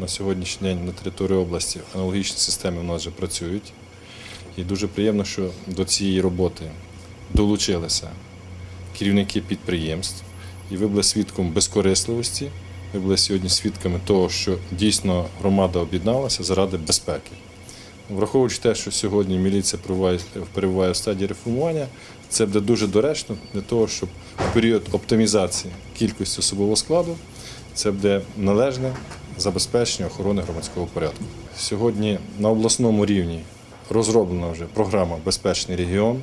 на сьогоднішній день на території області аналогічні системи у нас вже працюють. І дуже приємно, що до цієї роботи долучилися керівники підприємств. І ви були свідком безкорисливості. Ви були сьогодні свідками того, що дійсно громада об'єдналася заради безпеки. Враховуючи те, що сьогодні міліція перебуває в стадії реформування, це буде дуже доречно для того, щоб в період оптимізації кількості особового складу це буде належне забезпечення охорони громадського порядку. Сьогодні на обласному рівні розроблена вже програма Безпечний регіон.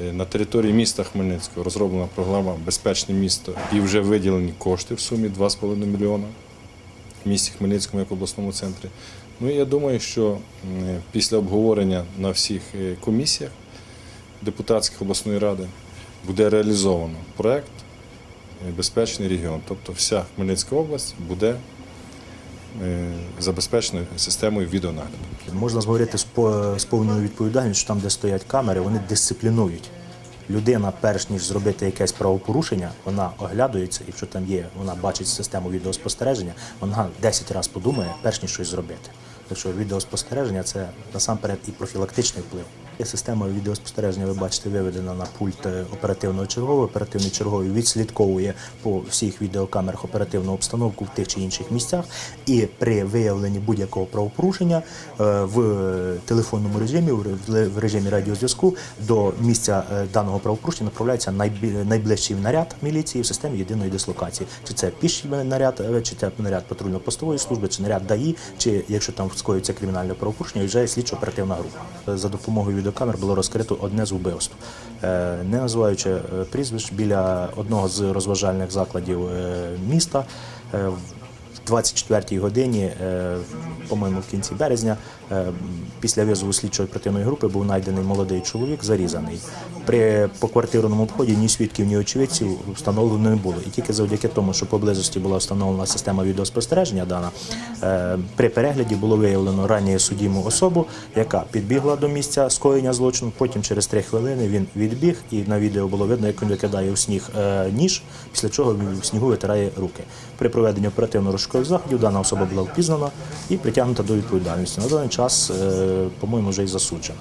Е, На території міста Хмельницького розроблена програма Безпечне місто і вже виділені кошти в сумі 2,5 мільйона в місті Хмельницькому як обласному центрі. Ну і я думаю, що після обговорення на всіх е, комісіях депутатських обласної ради буде реалізовано проект Безпечний регіон. Тобто вся Хмельницька область буде е, забезпечена системою відеонагляду. Можна говорити з повною відповідальністю, що там, де стоять камери, вони дисциплінують. Людина, перш ніж зробити якесь правопорушення, вона оглядується, якщо там є, вона бачить систему відеоспостереження, вона 10 разів подумає, перш ніж щось зробити. Так що відеоспостереження це насамперед і профілактичний вплив. Система відеоспостереження, ви бачите, виведена на пульт е, оперативного чергового. Оперативний черговий відслідковує по всіх відеокамерах оперативну обстановку в тих чи інших місцях. І при виявленні будь-якого правопорушення е, в телефонному режимі, в режимі радіозв'язку до місця е, даного правопорушення направляється найближчий наряд міліції в системі єдиної дислокації. Чи це піший наряд, чи це наряд патрульно-постової служби, чи наряд ДАІ, чи якщо там скоюється кримінальне правопорушення, виїжджає слідчо-оперативна група. За допомогою відеокамер було розкрито одне з вбивств. Е, Не називаючи е, прізвищ біля одного з розважальних закладів е, міста. В 24-й годині, е, по-моєму, в кінці березня, е, після визову слідчої оперативної групи був знайдений молодий чоловік, зарізаний. При поквартирному обході ні свідків, ні очевидців встановлено не було. І тільки завдяки тому, що поблизості була встановлена система відеоспостереження дана, е, при перегляді було виявлено ранее судіму особу, яка підбігла до місця скоєння злочину. Потім через три хвилини він відбіг, і на відео було видно, як він викидає у сніг ніж, після чого в снігу витирає руки. При проведенні оперативно-розшукових заходів дана особа була впізнана і притягнута до відповідальності. На даний час, е, по-моєму, вже й засуджена.